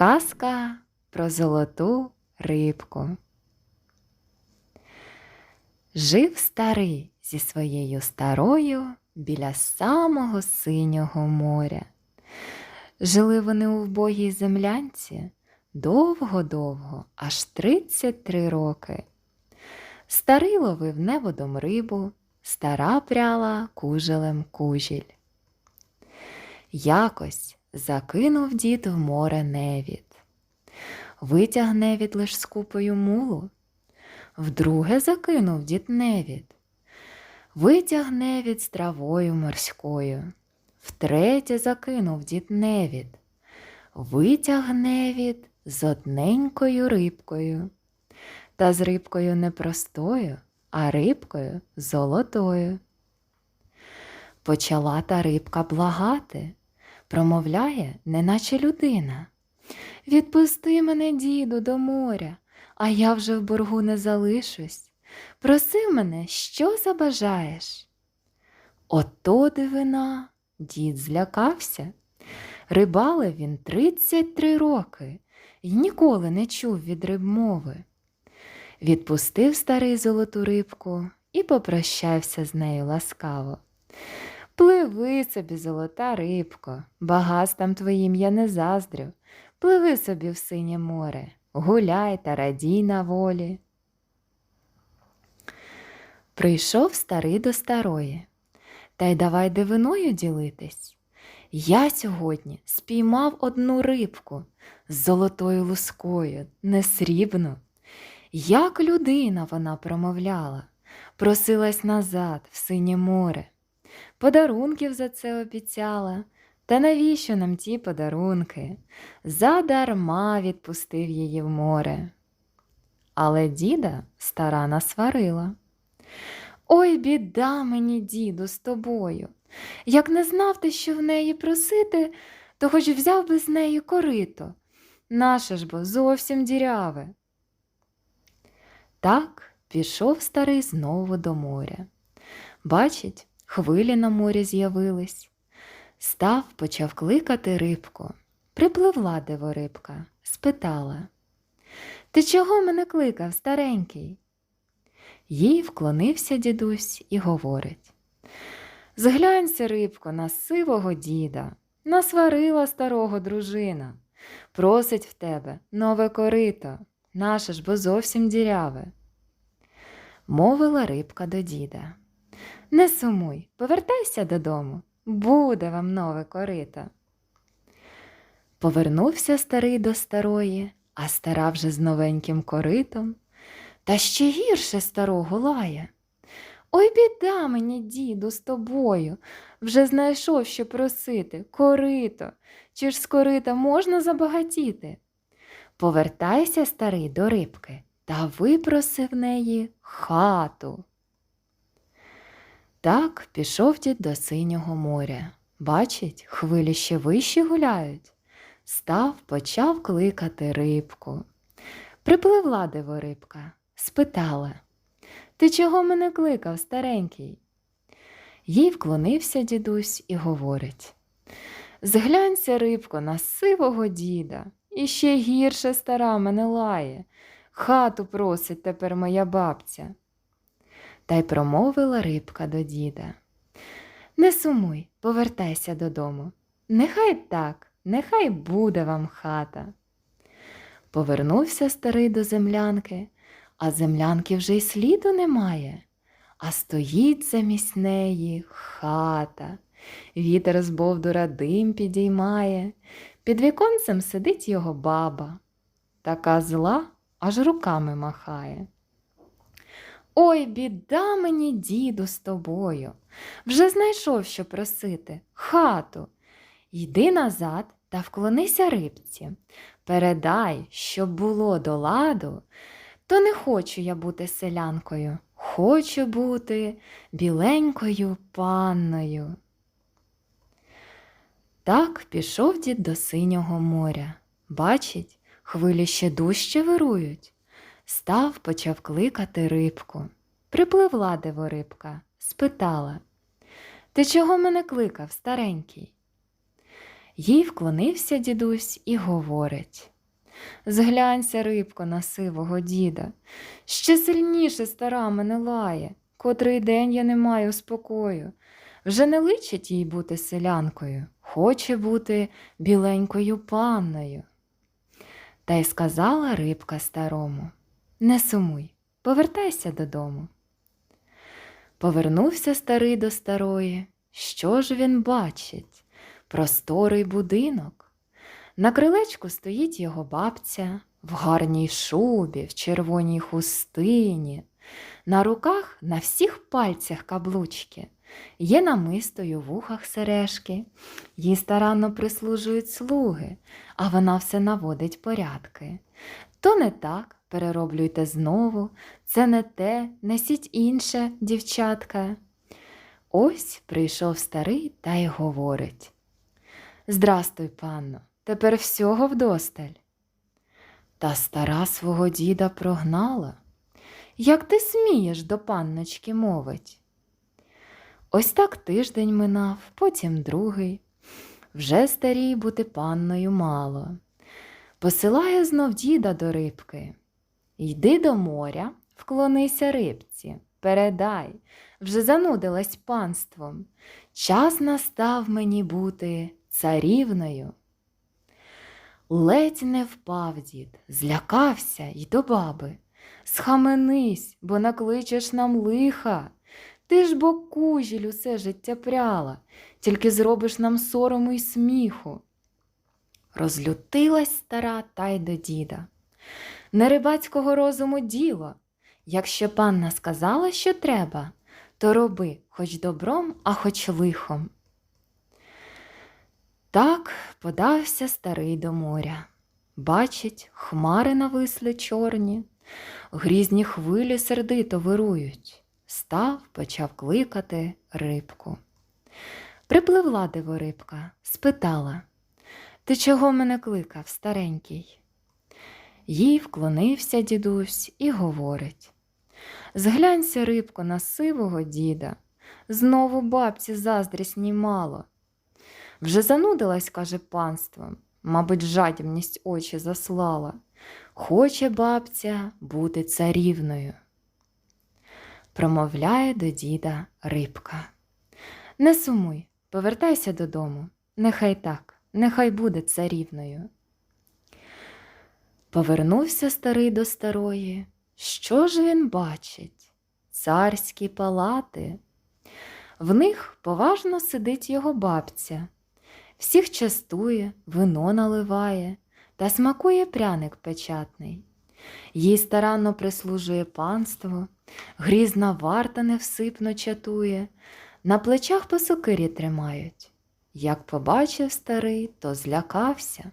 Казка про золоту рибку. Жив старий зі своєю старою біля самого синього моря. Жили вони у вбогій землянці довго-довго, аж 33 роки. Старий ловив неводом рибу, стара пряла кужелем кужіль. Якось закинув дід в море невід. Витяг невід лиш з купою мулу. Вдруге закинув дід невід. Витяг невід з травою морською. Втретє закинув дід невід. Витяг невід з одненькою рибкою. Та з рибкою не простою, а рибкою золотою. Почала та рибка благати, промовляє, неначе людина. Відпусти мене, діду, до моря, а я вже в боргу не залишусь. Проси мене, що забажаєш. Ото дивина, дід злякався. Рибалив він 33 роки і ніколи не чув від риб мови. Відпустив старий золоту рибку і попрощався з нею ласкаво. Пливи собі, золота рибко, багатствам твоїм я не заздрю. Пливи собі в синє море, гуляй та радій на волі. Прийшов старий до старої, та й давай дивиною ділитись. Я сьогодні спіймав одну рибку з золотою лускою, не срібну. Як людина вона промовляла, просилась назад в синє море. Подарунків за це обіцяла. Та навіщо нам ті подарунки? Задарма відпустив її в море. Але діда стара насварила. Ой, біда мені, діду, з тобою. Як не знав ти, що в неї просити, то хоч взяв би з неї корито. Наше ж бо зовсім діряве. Так пішов старий знову до моря. Бачить, хвилі на морі з'явились. Став, почав кликати рибку. Припливла диворибка, спитала Ти чого мене кликав, старенький? Їй вклонився дідусь і говорить Зглянься, рибко, на сивого діда, насварила старого дружина, просить в тебе нове корито, наше ж бо зовсім діряве. Мовила рибка до діда. Не сумуй, повертайся додому, буде вам нове корито. Повернувся старий до старої, а стара вже з новеньким коритом, та ще гірше старого лає. Ой, біда мені, діду, з тобою. Вже знайшов, що просити, корито, чи ж з корита можна забагатіти? Повертайся, старий, до рибки, та випроси в неї хату. Так пішов дід до синього моря. Бачить, хвилі ще вищі гуляють. Став, почав кликати рибку. Припливла диворибка, спитала Ти чого мене кликав, старенький? Їй вклонився дідусь і говорить Зглянься, рибко, на сивого діда, і ще гірше стара мене лає. Хату просить тепер моя бабця. Та й промовила рибка до діда. Не сумуй, повертайся додому. Нехай так, нехай буде вам хата. Повернувся старий до землянки, а землянки вже й сліду немає, а стоїть замість неї хата. Вітер з бовдура дим підіймає, під віконцем сидить його баба. Така зла аж руками махає. Ой, біда мені, діду, з тобою. Вже знайшов, що просити, хату. Йди назад та вклонися рибці. Передай, щоб було до ладу, то не хочу я бути селянкою, хочу бути біленькою панною. Так пішов дід до синього моря. Бачить, хвилі ще дужче вирують. Став, почав кликати рибку. Припливла диворибка, спитала Ти чого мене кликав, старенький? Їй вклонився дідусь і говорить Зглянься, рибко, на сивого діда, ще сильніше стара мене лає, котрий день я не маю спокою. Вже не личить їй бути селянкою, хоче бути біленькою панною. Та й сказала рибка старому Не сумуй, повертайся додому. Повернувся старий до старої. Що ж він бачить? Просторий будинок. На крилечку стоїть його бабця в гарній шубі, в червоній хустині. На руках на всіх пальцях каблучки. Є намистою в вухах сережки, їй старанно прислужують слуги, а вона все наводить порядки. То не так, перероблюйте знову, це не те, несіть інше, дівчатка. Ось прийшов старий та й говорить Здрастуй, панно, тепер всього вдосталь. Та стара свого діда прогнала. Як ти смієш до панночки мовить? Ось так тиждень минав, потім другий. Вже старій бути панною мало. Посилає знов діда до рибки. Йди до моря, вклонися рибці, передай, вже занудилась панством. Час настав мені бути царівною. Ледь не впав дід, злякався й до баби. Схаменись, бо накличеш нам лиха. Ти ж бо кужіль усе життя пряла, тільки зробиш нам сорому й сміху. Розлютилась стара та й до діда. Не рибацького розуму діло. Якщо панна сказала, що треба, то роби хоч добром, а хоч лихом. Так подався старий до моря. Бачить, хмари нависли чорні, грізні хвилі сердито вирують. Став, почав кликати рибку. Припливла диворибка, спитала Ти чого мене кликав, старенький? Їй вклонився дідусь і говорить Зглянься, рибко, на сивого діда, знову бабці заздрісні мало. Вже занудилась, каже панством, мабуть, жадібність очі заслала. Хоче бабця бути царівною. Промовляє до діда рибка. Не сумуй, повертайся додому. Нехай так, нехай буде царівною. Повернувся старий до старої. Що ж він бачить? Царські палати. В них поважно сидить його бабця, всіх частує, вино наливає та смакує пряник печатний. Їй старанно прислужує панство, грізна варта невсипно чатує, на плечах по сокирі тримають. Як побачив старий, то злякався,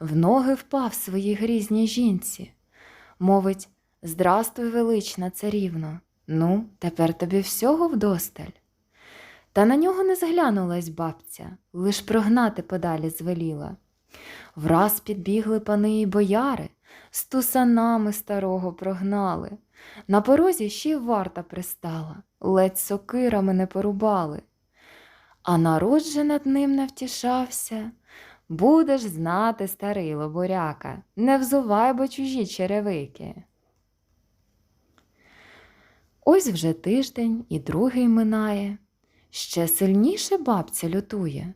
в ноги впав своїй грізній жінці. Мовить Здрастуй, велична царівно, ну, тепер тобі всього вдосталь. Та на нього не зглянулась бабця, лиш прогнати подалі звеліла. Враз підбігли пани й бояри, з тусанами старого прогнали. На порозі ще й варта пристала, ледь сокирами не порубали. А народ же над ним не втішався. Будеш знати, старий лобуряка, не взувай бо чужі черевики. Ось вже тиждень і другий минає. Ще сильніше бабця лютує,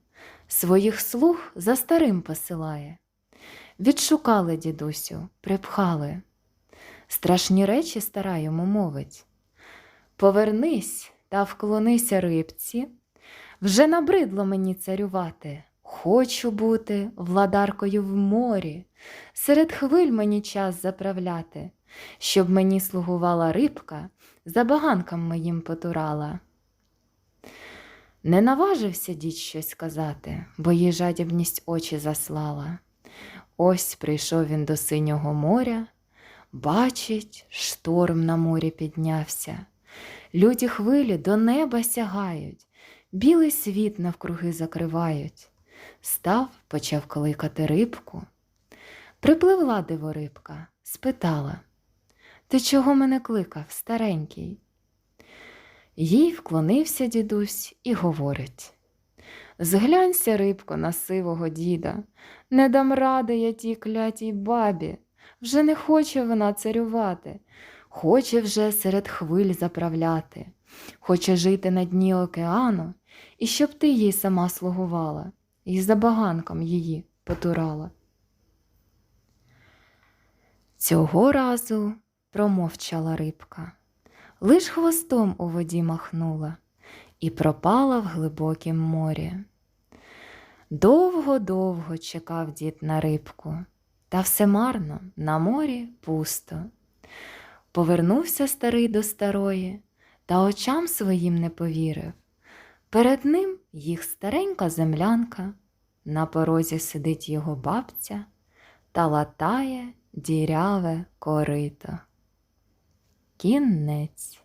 своїх слуг за старим посилає. Відшукали дідусю, припхали. Страшні речі стара йому мовить. Повернись та вклонися рибці. Вже набридло мені царювати. Хочу бути владаркою в морі, серед хвиль мені час заправляти, щоб мені слугувала рибка, за баганкам моїм потурала. Не наважився дід щось сказати, бо їй жадібність очі заслала. Ось прийшов він до синього моря, бачить, шторм на морі піднявся. Люті хвилі до неба сягають, білий світ навкруги закривають. Став, почав кликати рибку. Припливла диворибка, спитала Ти чого мене кликав, старенький? Їй вклонився дідусь і говорить Зглянься, рибко, на сивого діда, не дам ради я тій клятій бабі. Вже не хоче вона царювати, хоче вже серед хвиль заправляти, хоче жити на дні океану, і щоб ти їй сама слугувала, і забаганком її потурала. Цього разу промовчала рибка, лиш хвостом у воді махнула і пропала в глибокім морі. Довго-довго чекав дід на рибку, та все марно на морі пусто. Повернувся старий до старої, та очам своїм не повірив. Перед ним їх старенька землянка, на порозі сидить його бабця та латає діряве корито. Кінець.